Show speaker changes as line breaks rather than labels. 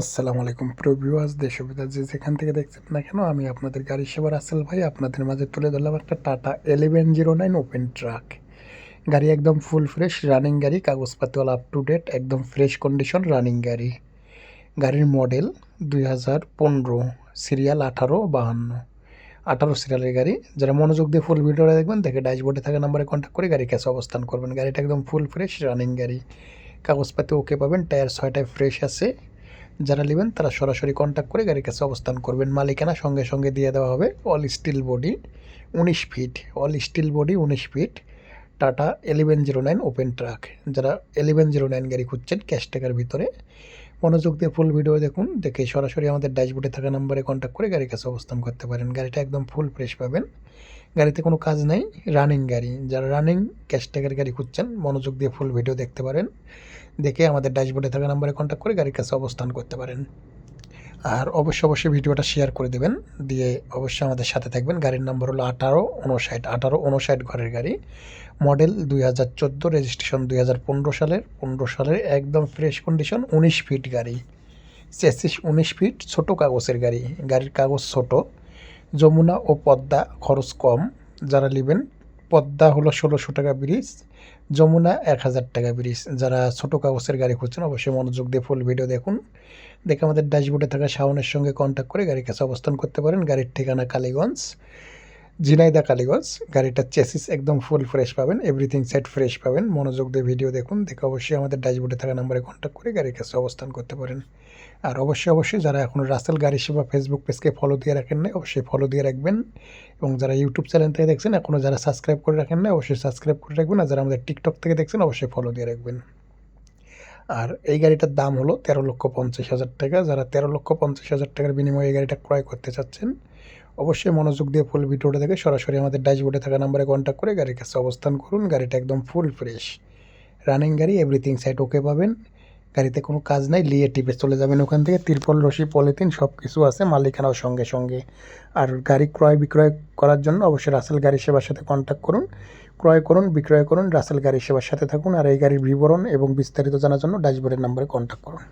আসসালামু আলাইকুম প্রভিউয়ার্স দেশ সুবিধা যে যেখান থেকে দেখছেন না কেন, আমি আপনাদের গাড়ি সেবার আসেল ভাই, আপনাদের মাঝে তুলে ধরলাম একটা Tata eleven zero nine open truck গাড়ি একদম ফুল ফ্রেশ রানিং গাড়ি, কাগজপাতিওয়ালা আপ টু ডেট একদম ফ্রেশ কন্ডিশন রানিং গাড়ি। গাড়ির মডেল দুই হাজার পনেরো সিরিয়াল আঠারো বাহান্ন। আঠারো সিরিয়ালের গাড়ি। যারা মনোযোগ দিয়ে ফুল ভিডিওটা দেখবেন, দেখে ড্যাশবোর্ডে থাকা নাম্বারে কন্ট্যাক্ট করে গাড়ি কাছে অবস্থান করবেন। গাড়িটা একদম ফুল ফ্রেশ রানিং গাড়ি। কাগজপাতি ওকে পাবেন টায়ার ছয়টায় ফ্রেশ আছে। যারা নেবেন তারা সরাসরি কন্ট্যাক্ট করে গাড়ির কাছে অবস্থান করবেন। মালিকানা সঙ্গে সঙ্গে দিয়ে দেওয়া হবে অল স্টিল বডি উনিশ ফিট অল স্টিল বডি উনিশ feet Tata eleven zero nine open truck যারা এলেভেন জিরো নাইন গাড়ি খুঁজছেন ক্যাশ টাকার ভিতরে মনোযোগ দিয়ে ফুল ভিডিও দেখুন। দেখে সরাসরি আমাদের ড্যাশবোর্ডে থাকা নাম্বারে কন্ট্যাক্ট করে গাড়ির কাছে অবস্থান করতে পারেন। গাড়িটা একদম ফুল ফ্রেশ পাবেন। গাড়িতে কোনো কাজ নাই রানিং গাড়ি। যারা রানিং ক্যাশ ট্যাগের গাড়ি খুঁজছেন, মনোযোগ দিয়ে ফুল ভিডিও দেখতে পারেন। দেখে আমাদের ড্যাশবোর্ডে থাকা নাম্বারে কন্ট্যাক্ট করে গাড়ির কাছে অবস্থান করতে পারেন। আর অবশ্যই অবশ্যই ভিডিওটা শেয়ার করে দেবেন। দিয়ে অবশ্যই আমাদের সাথে থাকবেন। গাড়ির নাম্বার হলো আঠারো উনষাট আঠারো উনষাট ঘরের গাড়ি। মডেল দুই হাজার চোদ্দ রেজিস্ট্রেশন দুই হাজার পনেরো সালের। পনেরো সালের একদম ফ্রেশ কন্ডিশন উনিশ ফিট গাড়ি। চেসিস উনিশ ফিট ছোট কাগজের গাড়ি। গাড়ির কাগজ ছোট। যমুনা ও পদ্মা খরচ কম। যারা নেবেন পদ্মা হলো ষোলোশো টাকা ব্রিজ, যমুনা এক হাজার টাকা ব্রিজ। যারা ছোটো কাগজের গাড়ি খুঁজছেন, অবশ্যই মনোযোগ দিয়ে ফুল ভিডিও দেখুন। দেখে আমাদের ড্যাশবোর্ডে থাকা শাওনের সঙ্গে কন্ট্যাক্ট করে গাড়ির কাছে অবস্থান করতে পারেন। গাড়ির ঠিকানা কালীগঞ্জ। ঝিনাইদা কালীগঞ্জ, গাড়িটার চেসিস একদম ফুল ফ্রেশ পাবেন এভরিথিং সেট ফ্রেশ পাবেন। মনোযোগ দিয়ে ভিডিও দেখুন, দেখে অবশ্যই আমাদের ড্যাশবোর্ডে থাকা নাম্বারে কন্ট্যাক্ট করে গাড়ির কাছে অবস্থান করতে পারেন। আর অবশ্যই অবশ্যই যারা এখনও রাসেল গাড়ি সেবা ফেসবুক পেজকে ফলো দিয়ে রাখেন না অবশ্যই ফলো দিয়ে রাখবেন। এবং যারা ইউটিউব চ্যানেল থেকে দেখছেন এখনও যারা সাবস্ক্রাইব করে রাখেন না অবশ্যই সাবস্ক্রাইব করে রাখবেন। আর যারা আমাদের টিকটক থেকে দেখছেন, অবশ্যই ফলো দিয়ে রাখবেন। আর এই গাড়িটার দাম হলো তেরো লক্ষ পঞ্চাশ হাজার টাকা। যারা তেরো লক্ষ পঞ্চাশ হাজার টাকার বিনিময়ে এই গাড়িটা ক্রয় করতে চাচ্ছেন অবশ্যই মনোযোগ দিয়ে ফুল ভিডিওটা দেখে সরাসরি আমাদের ড্যাশবোর্ডে থাকা নাম্বারে কন্ট্যাক্ট করে গাড়ির কাছে অবস্থান করুন। গাড়িটা একদম ফুল ফ্রেশ রানিং গাড়ি এভরিথিং সাইড ওকে পাবেন। গাড়িতে কোনো কাজ নাই, লিয়ে টিপে চলে যাবেন ওখান থেকে। তিরপল, রশি, পলিথিন সব কিছু আছে মালিকানাও সঙ্গে সঙ্গে। আর গাড়ি ক্রয় বিক্রয় করার জন্য অবশ্যই রাসেল গাড়ি সেবার সাথে কন্ট্যাক্ট করুন। ক্রয় করুন, বিক্রয় করুন রাসেল গাড়ি সেবার সাথে থাকুন। আর এই গাড়ির বিবরণ এবং বিস্তারিত জানার জন্য ড্যাশবোর্ডের নাম্বারে কন্ট্যাক্ট করুন।